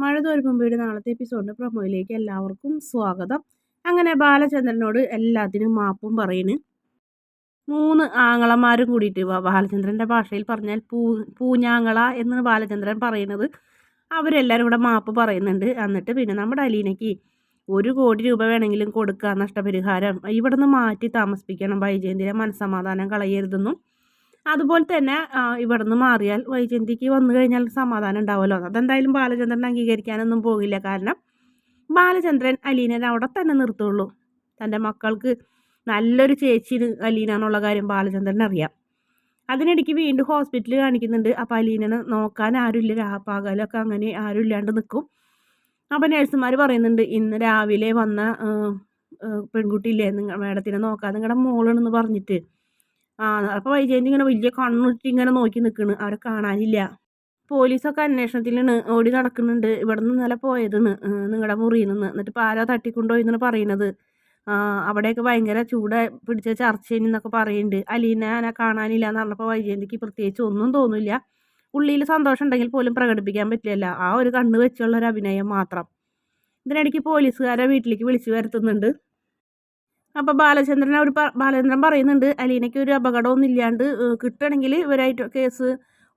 മഴ വീട് നാളത്തെ എപ്പിസോഡിന്റെ പ്രൊമോയിലേക്ക് എല്ലാവർക്കും സ്വാഗതം. അങ്ങനെ ബാലചന്ദ്രനോട് എല്ലാത്തിനും മാപ്പും പറയുന്നു മൂന്ന് ആങ്ങളമാരും കൂടിയിട്ട് ബാലചന്ദ്രന്റെ ഭാഷയിൽ പറഞ്ഞാൽ പൂ പൂഞ്ഞാങ്ങള എന്ന് ബാലചന്ദ്രൻ പറയുന്നത്. അവരെല്ലാവരും കൂടെ മാപ്പ് പറയുന്നുണ്ട്. എന്നിട്ട് പിന്നെ നമ്മുടെ അലീനയ്ക്ക് ഒരു കോടി രൂപ വേണമെങ്കിലും കൊടുക്കുക നഷ്ടപരിഹാരം. ഇവിടെ നിന്ന് മാറ്റി താമസിപ്പിക്കണം. വൈജയന്തിരെ മനസ്സമാധാനം കളയരുതെന്നും അതുപോലെ തന്നെ ഇവിടെ നിന്ന് മാറിയാൽ വൈജയന്തിക്ക് വന്നു കഴിഞ്ഞാൽ സമാധാനം ഉണ്ടാവുമല്ലോ. അതെന്തായാലും ബാലചന്ദ്രൻ അംഗീകരിക്കാനൊന്നും പോകില്ല. കാരണം ബാലചന്ദ്രൻ അലീനെ അവിടെ തന്നെ നിർത്തുള്ളൂ. തന്റെ മക്കൾക്ക് നല്ലൊരു ചേച്ചി അലീന എന്നുള്ള കാര്യം ബാലചന്ദ്രൻ അറിയാം അതിനിടയ്ക്ക് വീണ്ടും ഹോസ്പിറ്റലിൽ കാണിക്കുന്നുണ്ട്. അപ്പോൾ അലീനെ നോക്കാൻ ആരുമില്ല. രാപ്പാകാലൊക്കെ അങ്ങനെ ആരും ഇല്ലാണ്ട് നിൽക്കും. അപ്പോൾ നേഴ്സുമാർ പറയുന്നുണ്ട് ഇന്ന് രാവിലെ വന്ന പെൺകുട്ടിയില്ലേ? നിങ്ങൾ മേഡത്തിനെ നോക്കാൻ നിങ്ങളുടെ മോളാണെന്ന് പറഞ്ഞിട്ട് ആ അപ്പോൾ വൈജയന്തി ഇങ്ങനെ വലിയ കണ്ണുറ്റി ഇങ്ങനെ നോക്കി നിൽക്കുന്നു അവരെ കാണാനില്ല. പോലീസൊക്കെ അന്വേഷണത്തിലാണ് ഓടി നടക്കുന്നുണ്ട്. ഇവിടെ നിന്ന് ഇന്നലെ പോയതെന്ന് നിങ്ങളുടെ മുറിയിൽ നിന്ന്. എന്നിട്ട് ഇപ്പോൾ ആരോ തട്ടിക്കൊണ്ടുപോയി എന്നാണ് പറയുന്നത് അവിടെയൊക്കെ ഭയങ്കര ചൂട് പിടിച്ച ചർച്ചയിൽ എന്നൊക്കെ പറയുന്നുണ്ട് അലീന ആനെ കാണാനില്ല എന്ന് പറഞ്ഞപ്പോൾ വൈജയന്തിക്ക് പ്രത്യേകിച്ച് ഒന്നും തോന്നില്ല. ഉള്ളിൽ സന്തോഷം ഉണ്ടെങ്കിൽ പോലും പ്രകടിപ്പിക്കാൻ പറ്റില്ല ആ ഒരു കണ്ണ് വെച്ചുള്ള ഒരു അഭിനയം മാത്രം. ഇതിനിടയ്ക്ക് പോലീസുകാരെ വീട്ടിലേക്ക് വിളിച്ചു വരുത്തുന്നുണ്ട്. അപ്പോൾ ബാലചന്ദ്രൻ അവർ ബാലചന്ദ്രൻ പറയുന്നുണ്ട് അലീനയ്ക്ക് ഒരു അപകടമൊന്നും ഇല്ലാണ്ട് കിട്ടണമെങ്കിൽ ഇവരായിട്ട് കേസ്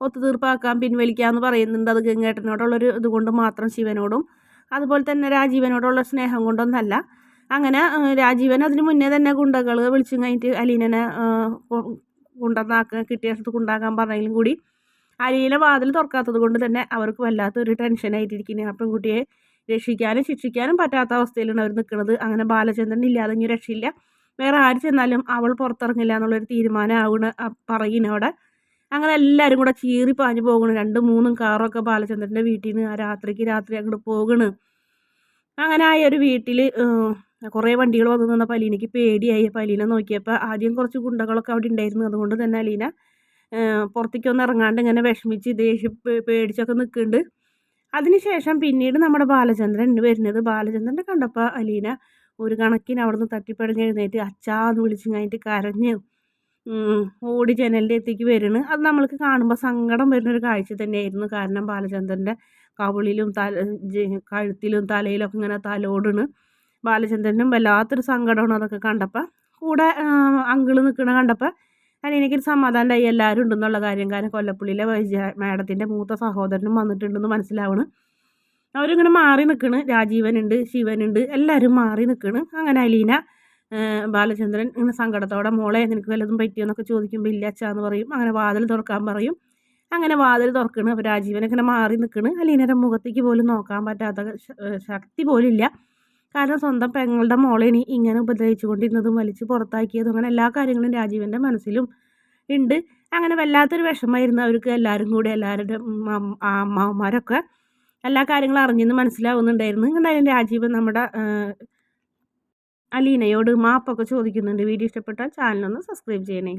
ഒത്തുതീർപ്പാക്കാം പിൻവലിക്കാമെന്ന് പറയുന്നുണ്ട്. അത് ഗംഗേട്ടനോടുള്ളൊരു ഇതുകൊണ്ട് മാത്രം ശിവനോടും അതുപോലെ തന്നെ രാജീവനോടുള്ള സ്നേഹം കൊണ്ടൊന്നല്ല. അങ്ങനെ രാജീവൻ അതിന് മുന്നേ തന്നെ ഗുണ്ടകൾ വിളിച്ചും കഴിഞ്ഞിട്ട് അലീനനെ കൊണ്ടുവന്നാക്കാൻ കിട്ടിയ സ്ഥലത്ത് കൊണ്ടാക്കാൻ പറഞ്ഞെങ്കിലും കൂടി അലീന വാതിൽ തുറക്കാത്തത് കൊണ്ട് തന്നെ അവർക്ക് വല്ലാത്തൊരു ടെൻഷനായിട്ടിരിക്കുന്നു ആ പെൺകുട്ടിയെ. രക്ഷിക്കാനും ശിക്ഷിക്കാനും പറ്റാത്ത അവസ്ഥയിലാണ് അവർ നിൽക്കുന്നത് അങ്ങനെ ബാലചന്ദ്രൻ ഇല്ലാതെ ഇനി രക്ഷയില്ല. വേറെ ആര് ചെന്നാലും അവൾ പുറത്തിറങ്ങില്ല എന്നുള്ളൊരു തീരുമാനം ആവണ പറയുന്നു അവിടെ. അങ്ങനെ എല്ലാവരും കൂടെ ചീറി പാഞ്ഞു പോകണം. രണ്ടും മൂന്നും കാറൊക്കെ ബാലചന്ദ്രന്റെ വീട്ടിൽ നിന്ന് ആ രാത്രിക്ക് രാത്രി അങ്ങോട്ട് പോകണ്. അങ്ങനെ ആയ ഒരു വീട്ടിൽ കുറേ വണ്ടികൾ വന്നു നിന്ന പലീനയ്ക്ക് പേടിയായി. പലീന നോക്കിയപ്പോൾ ആദ്യം കുറച്ച് ഗുണ്ടകളൊക്കെ അവിടെ ഉണ്ടായിരുന്നു അതുകൊണ്ട് തന്നെ അലീന പുറത്തേക്കൊന്നും ഇറങ്ങാണ്ട് ഇങ്ങനെ വിഷമിച്ച് ദേഷ്യം പേടിച്ചൊക്കെ നിൽക്കുന്നുണ്ട് അതിനുശേഷം പിന്നീട് നമ്മുടെ ബാലചന്ദ്രൻ വരുന്നത് ബാലചന്ദ്രനെ കണ്ടപ്പോൾ അലീന ഒരു കണക്കിന് അവിടെ നിന്ന് തട്ടിപ്പടഞ്ഞ് എഴുന്നേറ്റ് അച്ചാന്ന് വിളിച്ചു കഴിഞ്ഞിട്ട് കരഞ്ഞ് ഓടി ജനലിന്റെ എത്തിക്ക് വരുന്നു. അത് നമ്മൾക്ക് കാണുമ്പോൾ സങ്കടം വരുന്നൊരു കാഴ്ച തന്നെയായിരുന്നു. കാരണം ബാലചന്ദ്രന്റെ കവിളിലും തല കഴുത്തിലും തലയിലൊക്കെ ഇങ്ങനെ തലോടണ് ബാലചന്ദ്രനും വല്ലാത്തൊരു സങ്കടമാണ് അതൊക്കെ കണ്ടപ്പോൾ. കൂടെ അങ്കിൾ നിൽക്കണ കണ്ടപ്പോൾ കാരണം എനിക്കൊരു സമാധാനമായി എല്ലാവരും ഉണ്ടെന്നുള്ള കാര്യം കാരണം കൊല്ലപ്പള്ളിയിലെ വൈദ്യ മാഡത്തിന്റെ മൂത്ത സഹോദരനും വന്നിട്ടുണ്ടെന്ന് മനസ്സിലാവണ്. അവരിങ്ങനെ മാറി നിൽക്കണ് രാജീവനുണ്ട് ശിവനുണ്ട് എല്ലാവരും മാറി നിൽക്കണ് അങ്ങനെ അലീന ബാലചന്ദ്രൻ ഇങ്ങനെ സങ്കടത്തോടെ മോളെ നിനക്ക് വല്ലതും പറ്റിയെന്നൊക്കെ ചോദിക്കുമ്പോൾ ഇല്ല അച്ഛാന്ന് പറയും. അങ്ങനെ വാതിൽ തുറക്കാൻ പറയും. അങ്ങനെ വാതിൽ തുറക്കണ്. അപ്പോൾ രാജീവനൊക്കെ ഇങ്ങനെ മാറി നിൽക്കണ് അലീനയുടെ മുഖത്തേക്ക് പോലും നോക്കാൻ പറ്റാത്ത ശക്തി പോലും ഇല്ല. കാരണം സ്വന്തം പെങ്ങളുടെ മോളെ ഇനി ഇങ്ങനെ ഉപദ്രവിച്ചു കൊണ്ടിരുന്നതും വലിച്ച് പുറത്താക്കിയതും അങ്ങനെ എല്ലാ കാര്യങ്ങളും രാജീവന്റെ മനസ്സിലും ഉണ്ട്. അങ്ങനെ വല്ലാത്തൊരു വിഷമമായിരുന്നു അവർക്ക് എല്ലാവരും കൂടി എല്ലാവരുടെ അമ്മമാരൊക്കെ എല്ലാ കാര്യങ്ങളും അറിഞ്ഞെന്ന് മനസ്സിലാവുന്നുണ്ടായിരുന്നു. എന്തായാലും രാജീവ് നമ്മുടെ അലീനയോട് മാപ്പൊക്കെ ചോദിക്കുന്നുണ്ട്. വീഡിയോ ഇഷ്ടപ്പെട്ടാൽ ചാനലൊന്ന് സബ്സ്ക്രൈബ് ചെയ്യണേ.